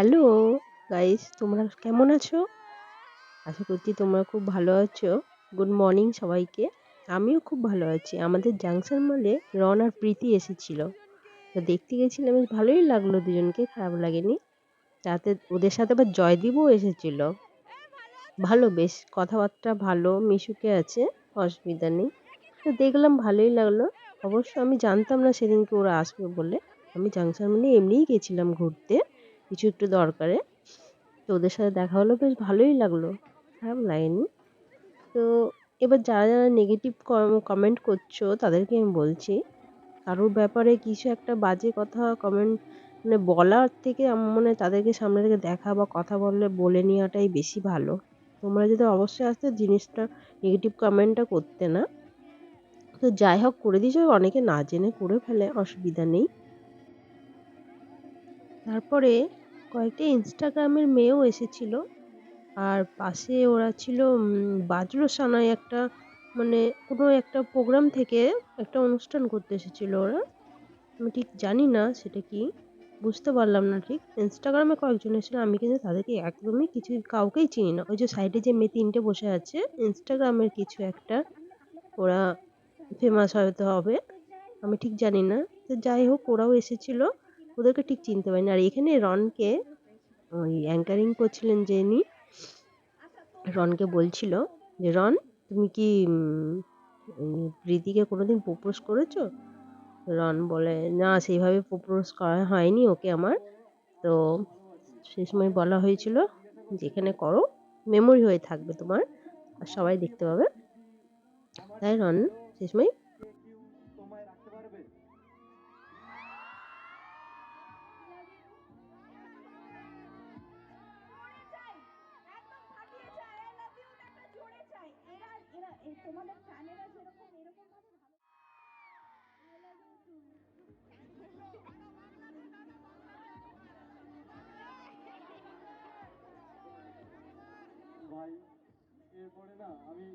Hello guys তোমরা কেমন আছো? আশা করছি তোমরা খুব ভালো আছো। গুড মর্নিং সবাইকে। আমিও খুব ভালো আছি। আমাদের জাংশন মলে রন আর প্রীতি এসেছিল। তো দেখতে গেছিলাম, বেশ ভালোই লাগল দুজনকে, খারাপ লাগেনি। তাতে ওদের সাথে আবার জয়দীপও এসেছিল। ভালো, বেশ কথাবার্তা ভালো, মিশুকে আছে, অসুবিধা নেই। তো দেখলাম ভালোই লাগল। অবশ্য আমি জানতাম না সেদিনকে ওরা আসবে বলে। আমি জাংশন মলে এমনিই গেছিলাম ঘুরতে। কিছু একটু দরকারে। তো ওদের সাথে দেখা হলো, বেশ ভালোই লাগল। খারাপ লাগেনি। তো এবার যারা যারা নেগেটিভ কমেন্ট করছ, তাদেরকে আমি বলছি, কারোর ব্যাপারে কিছু একটা বাজে কথা কমেন্ট মানে বলার থেকে মনে হয় তাদেরকে সামনে থেকে দেখা বা কথা বললে বলে নেওয়াটাই বেশি ভালো। তোমরা যদি অবশ্যই আসতে জিনিসটা নেগেটিভ কমেন্টটা করতে না, তো যাই হোক, করে দিয়েছ অনেকে না জেনে করে ফেলে, অসুবিধা নেই। তারপরে কয়েকটা ইনস্টাগ্রামের মেয়েও এসেছিল। আর পাশে ওরা ছিল বাজরসানায় একটা মানে কোনো একটা প্রোগ্রাম থেকে একটা অনুষ্ঠান করতে এসেছিল ওরা। আমি ঠিক জানি না সেটা কি, বুঝতে পারলাম না ঠিক। ইনস্টাগ্রামে কয়েকজন এসেছিল, আমি কিন্তু তাদেরকে একদমই কিছু কাউকেই চিনি না। ওই যে সাইডে যে মেয়ে তিনটে বসে আছে ইনস্টাগ্রামের কিছু একটা ওরা ফেমাস হয়তো হবে, আমি ঠিক জানি না। তো যাই হোক, ওরাও এসেছিল। ওদেরকে ঠিক চিনতে পারিনি। আর এখানে রনকে, ওই অ্যাঙ্কারিং করছিলেন যিনি রনকে বলছিল যে, রন, তুমি কি প্রীতিকে কোনোদিন প্রপোজ করেছ? রন বলে, না, সেইভাবে প্রপোজ করা হয়নি ওকে আমার। তো সে সময় বলা হয়েছিল যেখানে করো মেমোরি হয়ে থাকবে তোমার, আর সবাই দেখতে পাবে। তাই রন সে সময় তোমাদের কানেরা যেরকম এরকম ভাবে ভাই এরপরে না আমি